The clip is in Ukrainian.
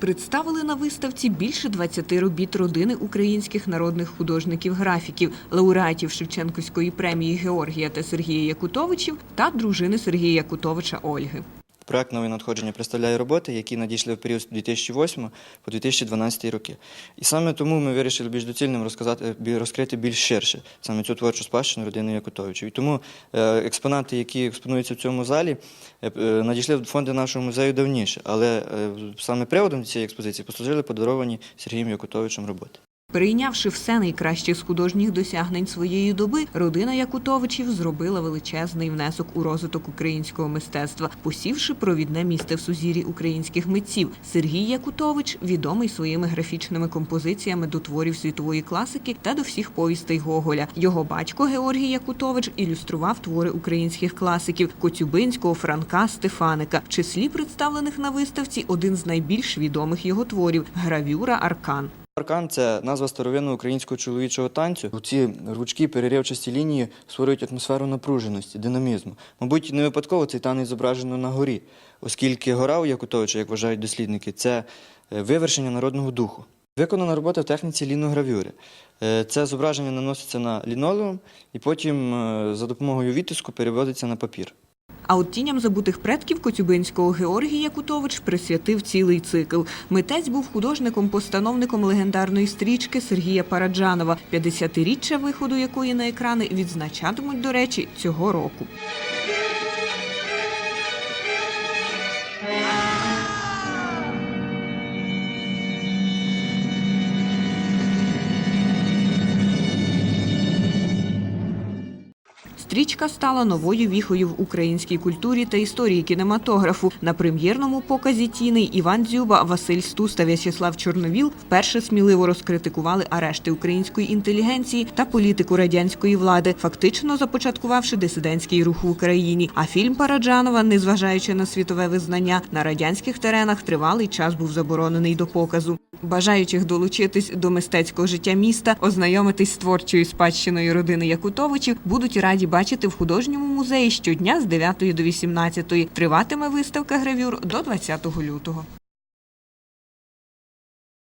Представили на виставці більше 20 робіт родини українських народних художників-графіків, лауреатів Шевченківської премії Георгія та Сергія Якутовичів та дружини Сергія Якутовича Ольги. Проект нове надходження представляє роботи, які надійшли в період з 2008 по 2012 роки. І саме тому ми вирішили більш доцільним розказати розкрити більш ширше саме цю творчу спадщину родини Якутовичів. І тому е, експонати, які експонуються в цьому залі, е, е, надійшли в фонди нашого музею давніше, але саме приводом цієї експозиції послужили подаровані Сергієм Якутовичем роботи. Перейнявши все найкраще з художніх досягнень своєї доби, родина Якутовичів зробила величезний внесок у розвиток українського мистецтва, посівши провідне місце в сузір'ї українських митців. Сергій Якутович відомий своїми графічними композиціями до творів світової класики та до всіх повістей Гоголя. Його батько Георгій Якутович ілюстрував твори українських класиків Коцюбинського, Франка, Стефаника. В числі представлених на виставці один з найбільш відомих його творів гравюра Аркан. Аркан це назва старовинного українського чоловічого танцю. Ці ручки, переривчасті лінії створюють атмосферу напруженості, динамізму. Мабуть, не випадково цей танець зображено на горі, оскільки гора у Якутовича, як вважають дослідники, це е, вивершення народного духу. Виконана робота в техніці ліногравюри. Е, Це зображення наноситься на лінолеум і потім е, за допомогою відтиску переводиться на папір. А от тіням забутих предків Коцюбинського Георгій Якутович присвятив цілий цикл. Митець був художником-постановником легендарної стрічки Сергія Параджанова, 50-річчя виходу якої на екрани відзначатимуть, до речі, цього року. Стрічка стала новою віхою в українській культурі та історії кінематографу. На прем'єрному показі тіни Іван Дзюба, Василь Стус та В'ячеслав Чорновіл вперше сміливо розкритикували арешти української інтелігенції та політику радянської влади, фактично започаткувавши дисидентський рух в Україні. А фільм Параджанова, незважаючи на світове визнання, на радянських теренах тривалий час був заборонений до показу. Бажаючих долучитись до мистецького життя міста, ознайомитись з творчою спадщиною родини Якутовичів, будуть раді бачити в художньому музеї щодня з 9 до 18. Триватиме виставка гравюр до 20 лютого.